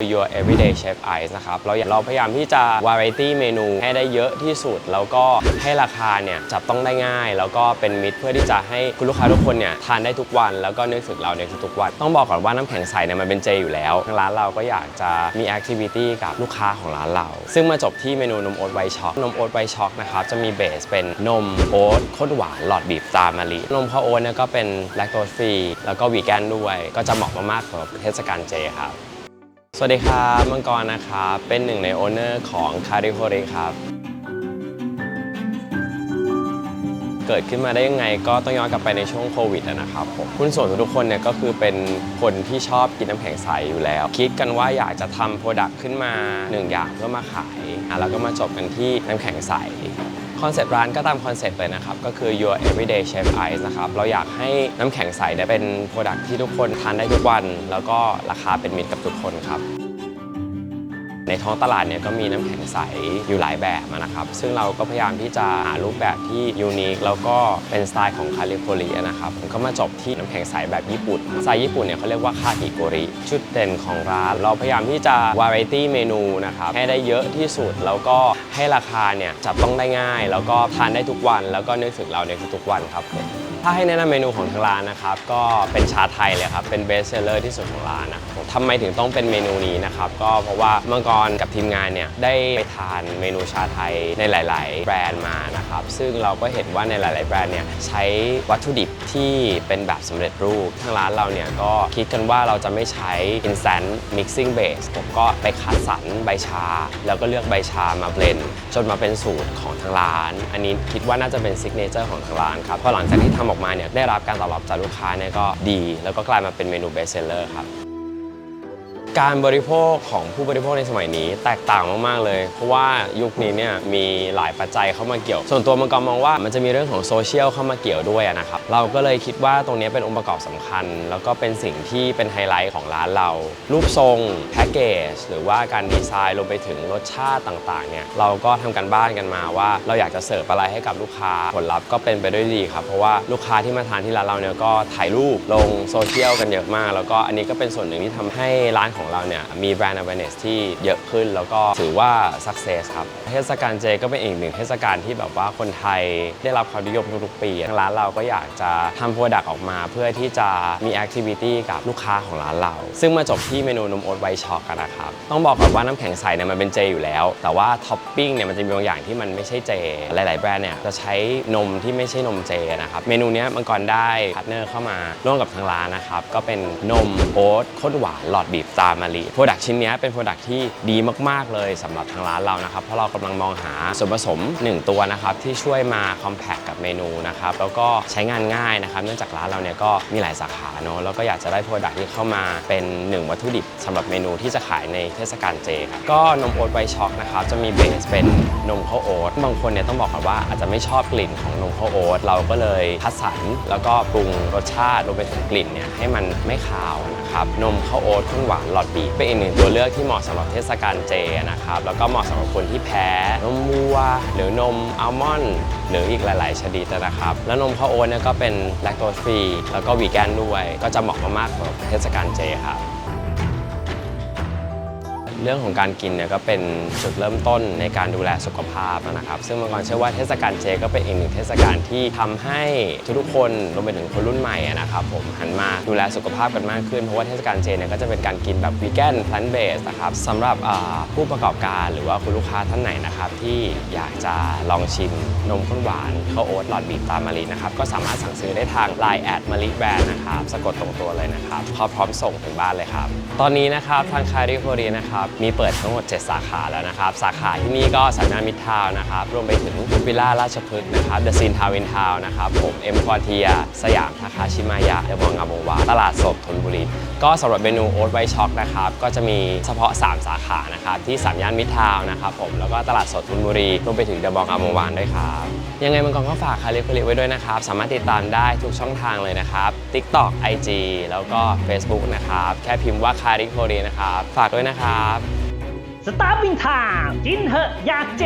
Your Everyday Chef Ice นะครับ เราอยากเราพยายามที่จะ variety เมนูให้ได้เยอะที่สุด แล้วก็ให้ราคาเนี่ยจับต้องได้ง่าย แล้วก็เป็นมิตรเพื่อที่จะให้คุณลูกค้าทุกคนเนี่ยทานได้ทุกวัน แล้วก็นึกถึงเราในทุกๆวัน ต้องบอกก่อนว่าน้ำแข็งใสเนี่ยมันเป็นเจอยู่แล้วทางร้านเราก็อยากจะมี activity กับลูกค้าของร้านเรา ซึ่งมาจบที่เมนูนมโอ๊ตไวช็อกนมโอ๊ตไวช็อกนะครับจะมีเบสเป็นนมโอ๊ตข้นหวานหลอดบีบตามมะลินมข้าวโอ๊ตเนี่ยก็เป็นแลคโตสฟรีแล้วก็วีแกนด้วย ก็จะเหมาะมากๆสำหรับเทศกาลเจครับ สวัสดีครับมังกรนะครับเป็นหนึ่งในโอเนอร์ของคาริโฮริครับ เกิดขึ้นมาได้ยังไงก็ต้องย้อนกลับไปในช่วงโควิดนะครับผมหุ้นส่วนทุกคนเนี่ยก็คือเป็นคนที่ชอบกินน้ำแข็งใสอยู่แล้ว คิดกันว่าอยากจะทำโปรดักต์ขึ้นมาหนึ่งอย่างเพื่อมาขายอะแล้วก็มาจบกันที่น้ำแข็งใส คอนเซปต์ร้านก็ตามคอนเซปต์เลยนะครับ ก็คือ your everyday chef ice นะครับ เราอยากให้น้ำแข็งใสเนี่ยเป็นโปรดักที่ทุกคนทานได้ทุกวัน แล้วก็ราคาเป็นมิตรกับทุกคนครับ ในท้องตลาดเนี่ยก็มีน้ำแข็งใสอยู่หลายแบบนะครับ ซึ่งเราก็พยายามที่จะหารูปแบบที่ยูนิคแล้วก็เป็นสไตล์ของคาลิโครินะครับผมก็มาจบที่น้ำแข็งใสแบบญี่ปุ่นสไตล์ญี่ปุ่นเนี่ยเขาเรียกว่าคาอิโกริ จุดเด่นของร้าน เราพยายามที่จะวาไรตี้เมนูนะครับให้ได้เยอะที่สุดแล้วก็ให้ราคาเนี่ยจับต้องได้ง่าย แล้วก็ทานได้ทุกวัน แล้วก็นึกถึงเราในทุกๆวันครับผมาให้แนะนำเมนูของทางร้านนะครับ ก็เป็นชาไทยเลยครับ เป็นเบสเซลเลอร์ที่สุดของร้านนะครับทำไมถึงต้องเป็นเมนูนี้นะครับ ก็เพราะว่าเมื่อก่อนกับทีมงานเนี่ยได้ไปทานเมนูชาไทยในหลาย ๆ แบรนด์มานะครับ ซึ่งเราก็เห็นว่าในหลาย ๆ แบรนด์เนี่ยใช้วัตถุดิบที่เป็นแบบสำเร็จรูป ทางร้านเราเนี่ยก็คิดกันว่าเราจะไม่ใช้ instant mixing base ผมก็ไปคัดสรรใบชา แล้วก็เลือกใบชามาเบลนจนมาเป็นสูตรของทางร้าน อันนี้คิดว่าน่าจะเป็นซิกเนเจอร์ของทางร้านครับพอหลังจากที่ทำออกมาเนี่ยได้รับการตอบรับจากลูกค้าเนี่ยก็ดี แล้วก็กลายมาเป็นเมนูเบสเซลเลอร์ครับ การบริโภคของผู้บริโภคในสมัยนี้แตกต่างมากๆเลย เพราะว่ายุคนี้เนี่ยมีหลายปัจจัยเข้ามาเกี่ยว ส่วนตัวมังกรมองว่ามันจะมีเรื่องของโซเชียลเข้ามาเกี่ยวด้วยนะครับเราก็เลยคิดว่าตรงนี้เป็นองค์ประกอบสำคัญ แล้วก็เป็นสิ่งที่เป็นไฮไลท์ของร้านเรา รูปทรงแพ็กเกจหรือว่าการดีไซน์รวมไปถึงรสชาติต่างๆเนี่ยเราก็ทำกันบ้านกันมาว่า เราอยากจะเสิร์ฟอะไรให้กับลูกค้าผลลัพธ์ก็เป็นไปด้วยดีครับเพราะว่าลูกค้าที่มาทานที่ร้านเราเนี่ยก็ถ่ายรูปลงโซเชียลกันเยอะมาก แล้วก็อันนี้ก็เป็นส่วนหนึ่งที่ทำให้ร้านของเราเนี่ยมีแบรนด์ awareness ที่เยอะขึ้น แล้วก็ถือว่า success ครับ เทศกาลเจก็เป็นอีกหนึ่งเทศกาลที่แบบว่าคนไทยได้รับความนิยมทุกๆปีทางร้านเราก็อยากจะทำโปรดักต์ออกมา เพื่อที่จะมี activity กับลูกค้าของร้านเรา ซึ่งมาจบที่เมนูนมโอ๊ตไวช็อกกันนะครับ ต้องบอกก่อนว่าน้ำแข็งใสเนี่ยมันเป็นเจอยู่แล้ว แต่ว่าท็อปปิ้งเนี่ยมันจะมีบางอย่างที่มันไม่ใช่เจ หลาย ๆ แบรนด์เนี่ยจะใช้นมที่ไม่ใช่นมเจนะครับ เมนูเนี้ยมังกรได้พาร์ทเนอร์เข้ามาร่วมกับทางร้านนะครับ ก็เป็นนมโอ๊ตข้นหวานหลอดบีบตามมะลิโปรดักชิ้นนี้เป็นโปรดักที่ดีมาก ๆ เลยสำหรับทางร้านเรานะครับ เพราะเรากำลังมองหาส่วนผสม 1 ตัวนะครับ ที่ช่วยมาคอมแพคกับเมนูนะครับ แล้วก็ใช้งานง่ายนะครับ เนื่องจากร้านเราเนี่ยก็มีหลายสาขาเนอะแล้วก็อยากจะได้โปรดักที่เข้ามาเป็นหนึ่งวัตถุดิบสำหรับเมนูที่จะขายในเทศกาลเจครับก็นมโอ๊ตไวช็อกนะครับจะมีเบสเป็นนมข้าวโอ๊ตบางคนเนี่ยต้องบอกก่อนว่าอาจจะไม่ชอบกลิ่นของนมข้าวโอ๊ตเราก็เลยคัดสรรแล้วก็ปรุงรสชาติรวมไปถึงกลิ่นเนี่ยให้มันไม่คาวนะครับนมข้าวโอ๊ตข้นหวานลอดปีเป็นอีกหนึ่งตัวเลือกที่เหมาะสำหรับเทศกาลเจนะครับ แล้วก็เหมาะสำหรับคนที่แพ้นมวัว หรือนมอัลมอนด์หรืออีกหลาย ๆ ชนิดนะครับ แล้วนมข้าวโอ๊ตเนี่ยก็เป็นแลคโตสฟรีแล้วก็วีแกนด้วย ก็จะเหมาะมากๆสำหรับเทศกาลเจครับ เรื่องของการกินเนี่ยก็เป็นจุดเริ่มต้นในการดูแลสุขภาพนะครับ ซึ่งเมื่อก่อนเชื่อว่าเทศกาลเจก็เป็นอีกหนึ่งเทศกาลที่ทำให้ทุกๆคนรวมไปถึงคนรุ่นใหม่นะครับผมหันมาดูแลสุขภาพกันมากขึ้น เพราะว่าเทศกาลเจเนี่ยก็จะเป็นการกินแบบวีแกนพลันเบสนะครับสำหรับผู้ประกอบการหรือว่าคุณลูกค้าท่านไหนนะครับที่อยากจะลองชิมนมข้นหวานข้าวโอ๊ตหลอดบีบตามมะลินะครับก็สามารถสั่งซื้อได้ทาง Line แอดมะลิแบรนด์นะครับสะกดตรงตัวเลยนะครับพร้อมพร้อมส่งถึงบ้านเลยครับตอนนี้นะครับทางคาริโคเรียนะครับมีเปิดทั้งหมด 7 สาขาแล้วนะครับ สาขาที่นี่ก็สาย่านมิทาวนะครับ รวมไปถึงวิลล่าราชพฤกษ์นะครับเดอะซีนทาวินทาวนะครับ ผมเอ็มควอเทีย สยามทาคาชิมายะเดอะมองงามวงวาตลาดสดธนบุรี ก็สำหรับเมนูโอ๊ตไวช็อกนะครับ ก็จะมีเฉพาะ 3 สาขานะครับที่สามย่านมิทาวนะครับผม แล้วก็ตลาดสดธนบุรี รวมไปถึงเดอะมองงามวงวานด้วยครับยังไงมังกรก็ฝากคาริคเรียไว้ด้วยนะครับ สามารถติดตามได้ทุกช่องทางเลยนะครับ TikTok IG แล้วก็ Facebook นะครับ แค่พิมพ์ว่าคาริโคเรีนะครับ ฝากด้วยนะครับ สตาร์วินทามกินเหอะอยากเจ